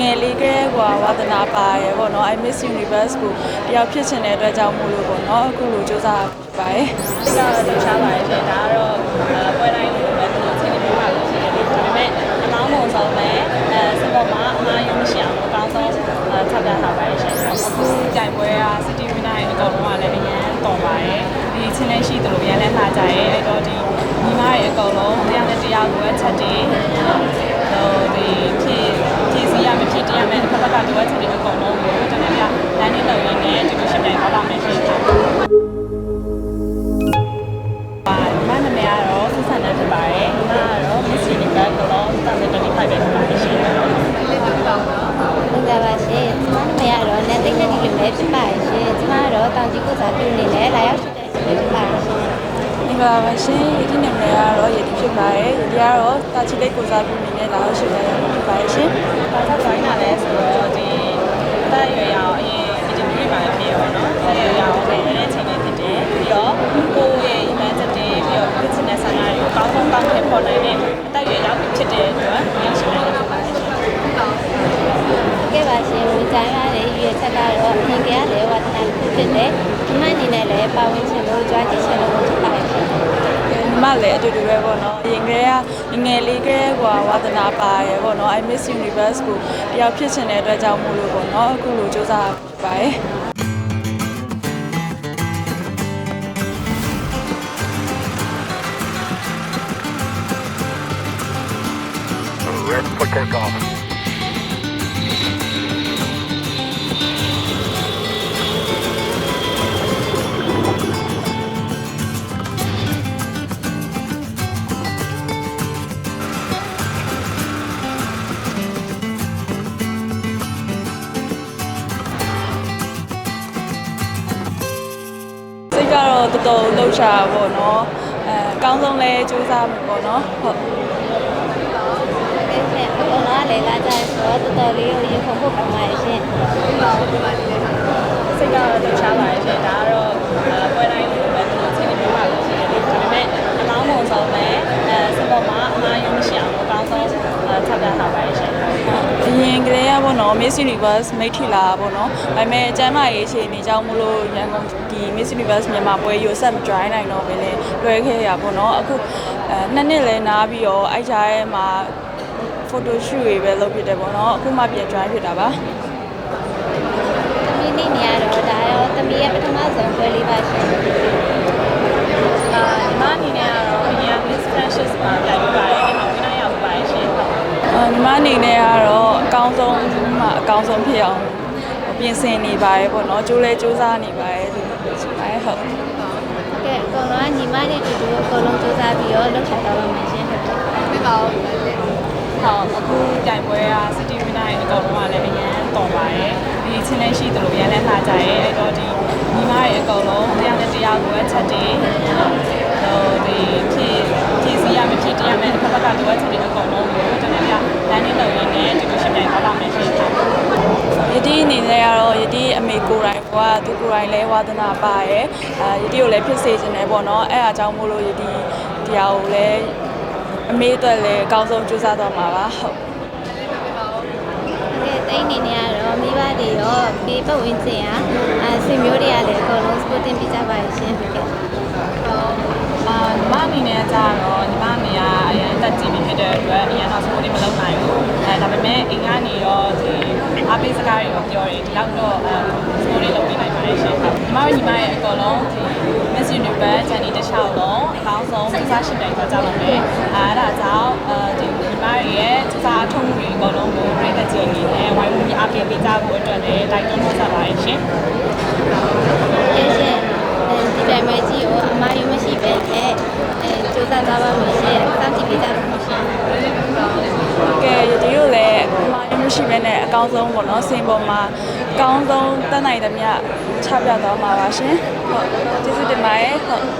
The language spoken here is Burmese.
ငယ်လေးကလေးကဝါသနာပါရယ်ပေါ့နော် I Miss Universe ကိုတယောက်ဖြစ်ချင်တဲ့အတွက်ကြောင့်မို့လို့ပေါ့နော်အခုလိုစူးစမ်းပါရယ်ဒီကတော့လှူရှားပါတယ်ရှင်ဒါကတော့အဲပွဲတိုင်းလိုပဲသူတို့ချင်းနေပြပါလို့ရှိတယ်ဒါပေမဲ့အလောင်းပုံဆုံးပဲအဲစပေါ်မှာအမှားရုံးမရှိအောင်အကောင်းဆုံးအဲထပ်ပြထားပါတယ်ရှင်အခုကြိုင်ပွဲက City Winner ရဲ့အကောင်လုံးကလည်းအရင်တော်ပါတယ်ဒီချင်းလေးရှိသလိုရန်လဲထားကြရဲ့အဲ့တော့ဒီညီမရဲ့အကောင်လုံးတရားနဲ့တရားကိုအချက်တည်းဟိုဒီဖြစ်ဖြစ်စီရမဖြစ် တရားမဲ့တစ်ဖက်ကလိုအပ်ချက်တွေအကောင်လုံးကိုကျွန်တော်ကလမ်းနေလို့ရင်းနဲ့ဒီလိုရှင်းပြသွားပါမယ်ရှင်ပါမနမေကတော့ဆက်ဆံနေဖြစ်ပါတယ်။ဒါကတော့ Miss Universe ကတော့2025ပဲဖြစ်ပါတယ်ရှင်။မင်္ဂလာပါရှင်။ကျမနာမည်ကတော့နတ်သိန်းနဲ့ဒီလိုပဲဖြစ်ပါရှင်။ကျမကတော့တောင်ကြီးကိုစားပြုနေနဲ့လာရောက်ရှိတဲ့ရှင်ဖြစ်ပါရှင်မင်္ဂလာပါရှင်ယတိနာမည်ကတော့ယတိဖြစ်ပါရယ်ယတိကတော့တာချီလေးကိုစားပြုနေနဲ့လာလို့ရှိတဲ့ရဖြစ်ပါရယ်ရှင်ဘာသာတိုင်းလာလဲဆိုတော့ဒီအသက်အရွယ်ရောအရင်ဒီဒီပြပါဖြစ်ရောနော်။အသက်အရွယ်ရောလည်းနည်းနည်းချိန်နေဖြစ်တယ်။ပြီးတော့ကိုယ့်ရဲ့ event တက်တယ်ပြီးတော့ဖြစ်ချင်တဲ့ဆန္ဒတွေကိုကောင်းဆုံးကောင်းဖြစ်ပေါ်နိုင်တဲ့အသက်အရွယ်ရောက်ဖြစ်တဲ့အတွက်ရောက်ရှိနိုင်တယ်ဖြစ်ပါတယ်ရှင်။။ကဲပါရှင်။ဝင်ကြရတဲ့ရွေးချက်ကတော့အရင်ကလည်းဝါသနာတစ်ခုဖြစ်တဲ့ဒီမအနေနဲ့လည်းပါဝင်ရှင်လို့ကြွားကြည့်ရှင်လို့ဖြစ်ပါရှင်။ညီမလည်းအတူတူပဲပေါ့နော်အရင်ကလေးကငယ်လေးကလေးကဝါသနာပါရယ်ပေါ့နော် I Miss Universe ကိုတယောက်ဖြစ်ချင်တဲ့အတွက်ကြောင့်မို့လို့ပေါ့နော်အခုလိုစူးစမ်းပါရယ် takeoff. စိတ်ကတော့တော်တော်လှုပ်ရှားပေါ့နော်အဲအကောင်းဆုံးလဲစူးစမ်းမှာ ပေါ့နော်ဟုတ်ကဲရှင်။ဘုရားလည်းလာကြဆိုတော့တော်တော်လေးကိုရင်ခုန်ဖို့ပါပါရှင်စိတ်ကတော့လှူရှားပါတယ်ရှင်ဒါကတော့အဲပွဲတိုင်းလိုပဲသူတို့ချင်းနေပြပါလို့ရှိတယ်ဒါပေမဲ့အလောင်းပုံဆုံးပဲအဲစပေါ်မှာအမှားရုံးမရှိအောင်အကောင်းဆုံးအဲထပ်ပြထားပါတယ်ရှင်အရင်ကလေးကပေါ့နော် Miss Universe မိတ်ထီလာပေါ့နော်ဒါပေမဲ့အကျမ်းမာရေးအခြေအနေကြောင့်မလို့ရန်ကုန်ဒီ Miss Universe မြန်မာပွဲရိုဆက်မ join နိုင်တော့ဘဲနဲ့လွှဲခဲ့ရပေါ့နော်အခုအဲနှစ်နှစ်လဲနားပြီးတော့အိုက်ချာရဲ့မှာ photo shoot တွေပဲလုပ်ဖြစ်တယ်ပေါ့နော်အခုမှပြန် join ဖြစ်တာပါ။သမီးနေ့နေရတော့ဒါရောသမီးရဲ့ပထမဆုံးပွဲလေးပါရှင်။အာညီမအနေနဲ့ကတော့အရင် Miss Precious မှာပြိုင်ပြပါတယ်ဒီမှာဝင်နိုင်ရောက်ပါတယ်ရှင်အဲညီမအနေနဲ့ကတော့အကောင်းဆုံးမှအကောင်းဆုံးဖြစ်အောင်ပြင်ဆင်နေပါတယ်ပေါ့နော်ကြိုးလဲကြိုးစားနေပါတယ်ဒီဆိုပါဟုတ်ကဲအကုန်လုံးကညီမတွေတူတူအကုန်လုံးစူးစမ်းပြီးတော့လှုပ်ရှားတော့ပါမယ်ရှင်ဟုတ်ကဲ့ဟုတ် အခုကြိုင်ပွဲက City Winner ရဲ့အကောင်လုံးကလည်းအရင်တော်ပါတယ်ဒီချင်းလေးရှိသလိုရန်လဲထားကြရဲ့အဲ့တော့ဒီညီမရဲ့အကောင်လုံးတရားနဲ့တရားကိုအချက်တည်းဟိုဒီဖြစ်ဖြစ်စီရမဖြစ်တရားမဲ့တစ်ဖက်ကလိုအပ်ချက်တွေအကောင်လုံးကိုကျွန်တော်ကလမ်းနေလို့ရင်းနဲ့ဒီလိုရှင်းပြသွားပါမယ်ရှင်ယတိအနေနဲ့ကတော့ယတိအမေကိုယ်တိုင်ကသူကိုယ်တိုင်လဲဝါသနာပါရယ်အဲယတိကိုလည်းဖြစ်စေခြင်းတယ်ပေါ့နော်အဲအားကြောင့်မို့လို့ယတိတရားကိုလည်း အမေအတွက်လည်းအကောင်းဆုံးကြိုးစားတော့မှာပါဟုတ်ကဲတိတ်နေနေရတော့မိဘတွေရောပေပတ်ဝန်းကျင်อ่ะအဲဆွေမျိုးတွေကလည်းအကုန်လုံး supporting ပေးကြပါရှင်ဟုတ်ကဲ့အာညီမအနေနဲ့ကြတော့ညီမအမေကအရင်တက်ကြည့်ပြီးဖြစ်တဲ့အတွက်အရင်တော့ support မလုပ်နိုင်ဘူးအဲဒါပေမဲ့အိမ်ကနေရောဒီအားပေးစကားတွေရောပြောတယ်ဒီလောက်တော့အဲ support လုပ်ပေးနိုင်ပါတယ်ရှင်ညီမတို့ညီမရဲ့အကုန်လုံးဒီ Miss Universe ဂျန်နီတစ်လျှောက်လုံးအကောင်းဆုံးစူးစမ်းရှင်တိုင်းတော့ကြောက်လို့မယ်အဲအဲ့ဒါကြောင့်အဲဒီညီမရဲ့စူးစမ်းအထုံးတွေအကုန်လုံးကိုပြည်သက်ကြီးအနေနဲ့ဝိုင်းဝန်းပြီးအားပေးပေးကြဖို့အတွက်လည်းတိုက်တွန်းဖို့ဆက်ပါတယ်ရှင်ကျေးဇူးရှင်အဲဒီတိုင်မဲ့ကြီးကိုအမားယူမရှိပဲနဲ့အဲစူးစမ်းသွားပါမယ်ရှင်စောင့်ကြည့်ပေးကြပါမယ်ရှင်ကဲယတိကိုလည်းအမှားရမရှိဘဲနဲ့အကောင်းဆုံးပေါ့နော်စင်ပေါ်မှာအကောင်းဆုံးတတ်နိုင်သမျှ ချပြသွားမှာပါရှင်ဟုတ်ကျေးဇူးတင်ပါတယ်ဟုတ်